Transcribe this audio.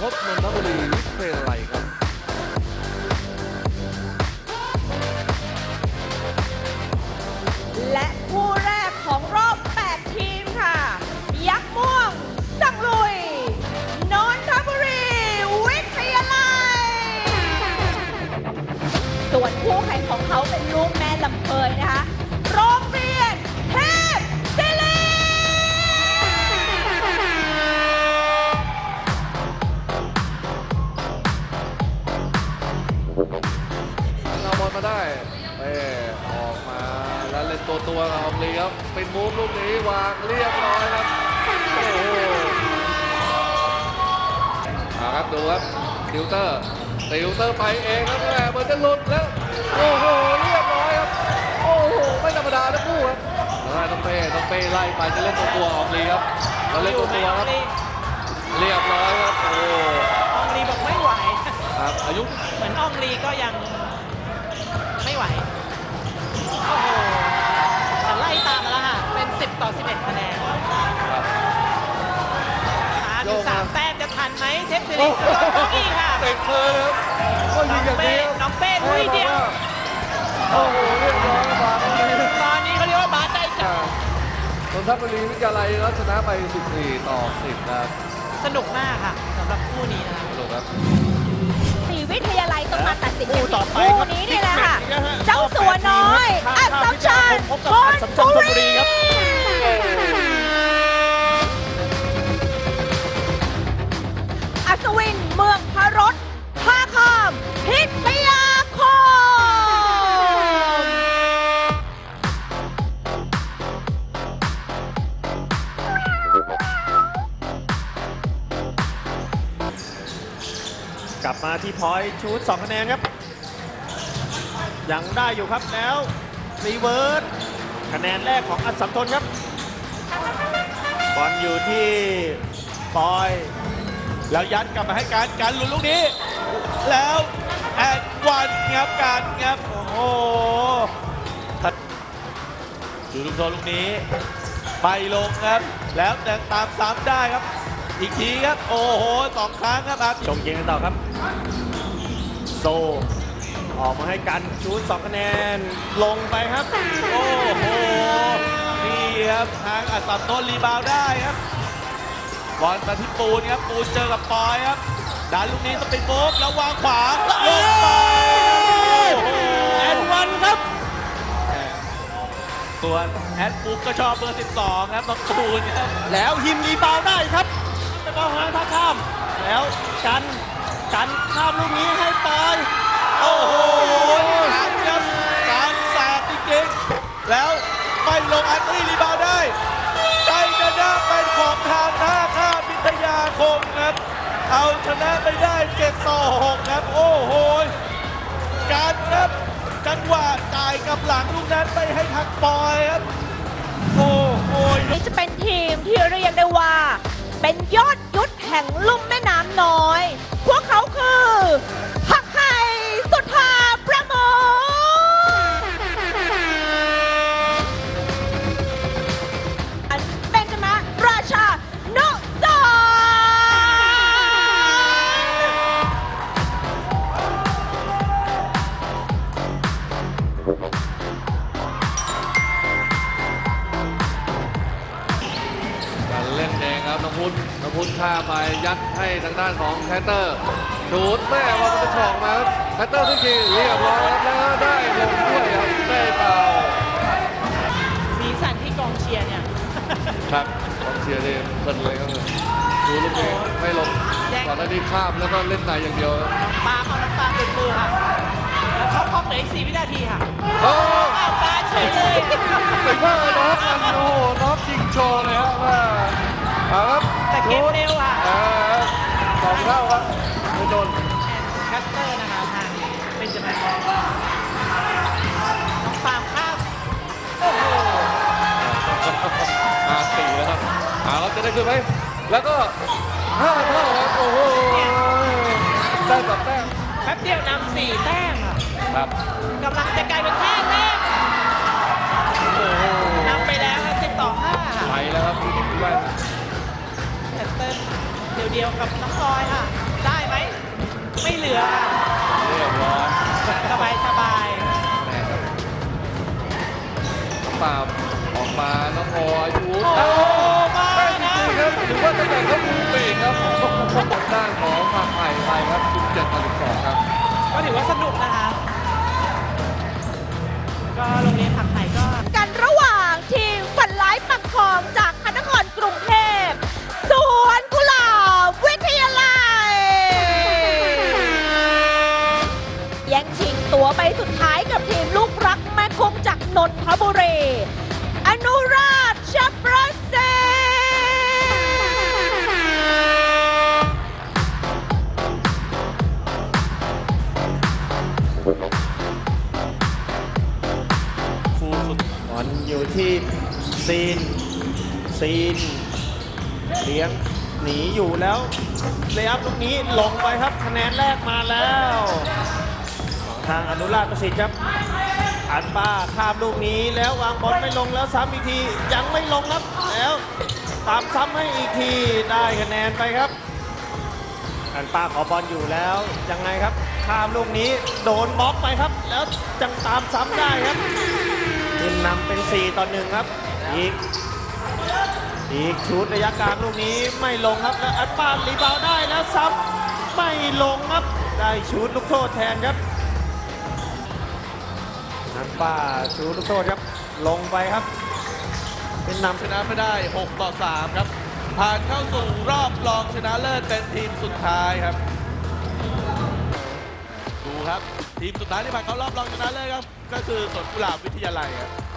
พบนนทบุรีวิทยาลัยค เป็นมูฟลูกนี้วางเรียบร้อยครับ โอ้โหเอาครับดูครับติวเตอร์ติวเตอร์ไปเองครับแม่เหมือนจะหลุดแล้ว โอ้โห เรียบร้อยครับ โอ้โห ไม่ธรรมดาทั้งคู่ครับแล้วต้องเป้ต้องเป้ไล่ไปจะเล่นตัวตัวๆอองลีครับแล้วเล่นตัวตัวๆครับ เรียบร้อยครับ โอ้อองลีบอกไม่ไหว ครับ อายุ เหมือนอองลีก็ยังไม่ไหว โอ้โหแต่ไล่ตามมาแล้วค่ะ เป็น 10 ต่อ 11 คะแนน ครับ หา โย ดู กมา สาม แต้มจะทันไหมเทพศิริน้องอีกค่ะเตะเคยครับก็ยิงอย่างนี้ครับน้องเป้ลุยเดียวโอ้โหเรียบร้อยบาสตรงนี้ตอนนี้เขาเรียกว่าบาสได้จับนนทบุรีวิทยาลัยแล้วชนะไป 14 ต่อ 10นะครับสนุกมากค่ะสำหรับคู่นี้นะคะ สนุกครับสีวิทยาลัยต้องมาตัดสินกันคู่ที่ต่อไปคู่ครับนี้นี่แหละค่ะบิ๊กแมตช์นะฮะเจ้าสัวน้อยข้าอัมศชันพบกับอัศชันธนบุรีครับ กลับมาที่พอยชูด2คะแนนครับยังได้อยู่ครับแล้วรีเวิร์สคะแนนแรกของอัศมทนครับบอลอยู่ที่ปอย แล้วยัดกลับมาให้การการหลุดลูกนี้ แล้วแอดวันครับการครับโอ้โหดูลูกโทษลูกนี้ ไปลงครับ แล้วแต่งตามซ้ำได้ครับ อีกทีครับ โอ้โหสองครั้งครับครับชมเกมกันต่อครับ โซ ออกมาให้กันชูด2คะแนน ลงไปครับ โอ้โห นี่ครับทางอัศมนนท์รีบาวด์ได้ครับบอลมาที่ปูนครับ ปูนเจอกับปอยครับดันลูกนี้สปินโบกแล้ววางขวาลงไปโอ้โหแอดวันครับส่วนแอดปุ๊กก็ชอบเบอร์ 12 ครับน้องปูนครับ แล้วฮิมรีบาวด์ได้ครับ เป็นบอลหางท่าข้าม แล้วกันกันข้ามลูกนี้ให้ปอยโอ้โหการครับการแสบจริงๆแล้วไม่ลงอันนี้รีบาวด์ได้ใจชนะเป็นของทางท่าข้ามพิทยาคมครับ เอาชนะไปได้7ต่อ6ครับ โอ้โหการครับจังหวะจ่ายกับหลังลูกนั้นไปให้ทางปอยครับ โอ้โห นี่จะเป็นทีมที่เรียกได้ว่า เป็นยอดยุทธแห่งลุ่มแม่น้ำน้อย พวกเขาคือ ข้ามไปยัดให้ทางด้านของแคตเตอร์ชูดแม่บอลมันจะฉอกมาครับแคตเตอร์ขึ้นคีเรียบร้อยครับแล้วได้ลงด้วยครับได้เปล่าสีสันที่กองเชียร์เนี่ยครับกองเชียร์นี่เพลินเลยครับดูลูกนี้ไม่ลงก่อนหน้านี้ข้ามแล้วก็เล่นในอย่างเดียวครับปาล์มเอาน้ำตาลติดมือค่ะแล้วเข้าคอกเหลืออีก4วินาทีค่ะโอ้อ้าวปาเฉยเลยเป็นว่าน็อกกันโอ้โหน็อกจริงโชว์เลยครับว่า เอาครับแต่เกมเร็วค่ะอ่าสองเท่าครับไม่โดนแคสเตอร์นะคะทางเป็นจมาน้องปาล์มข้ามโอ้โหอาสี่แล้วครับเอาครับจะได้ขึ้นไหมแล้วก็ห้าเท่าครับโอ้โหได้กับแต้มแป๊บเดียวนำสี่แต้มค่ะครับกำลังจะกลายเป็นห้าแต้มโอ้โหนำไปแล้วครับสิบต่อห้าค่ะไปแล้วครับพี่แว่นแคส เตอร์เดียวๆกับน้องพลอยค่ะ ได้ไหม ไม่เหลือเรียบร้อยสบายสบายแม่ครับน้องปาล์มออกมา น้องพลอยชูโอ้เอ้ามาได้จนะริงๆครับถือว่าตำแหน่งเขาฟูลปีกครับด้านของทางไผ่ไปครับ17ต่อ12ครับ ก็ถือว่าสนุกนะคะ ก็โรงเรียน ทีซีน ซีน เลี้ยงหนีอยู่แล้วเลยอัพลูกนี้ลงไปครับคะแนนแรกมาแล้ว ทางอนุราชประสิทธิ์ครับ อันป้าข้ามลูกนี้แล้ววางบอลไม่ลงแล้วซ้ำอีกทียังไม่ลงครับแล้วตามซ้ำให้อีกทีได้คะแนนไปครับ อันป้าขอบอลอยู่แล้วยังไงครับข้ามลูกนี้โดนบล็อกไปครับ แล้วจังตามซ้ำได้ครับ ขึ้นนำเป็น 4 ต่อ 1 ครับ อีก อีกชุดระยะกลางลูกนี้ไม่ลงครับ แล้วอันปานรีบาวได้แล้วซ้ำไม่ลงครับ ได้ชุดลูกโทษแทนครับอันป้าชุดลูกโทษครับ ลงไปครับ เป็นนำชนะไม่ได้ 6 ต่อ 3 ครับ ผ่านเข้าสู่รอบรองชนะเลิศเป็นทีมสุดท้ายครับ ดูครับ ทีมสุดท้ายที่ผ่านเข้ารอบรองชนะเลิศครับ ก็คือสวนกุหลาบวิทยาลัยครับ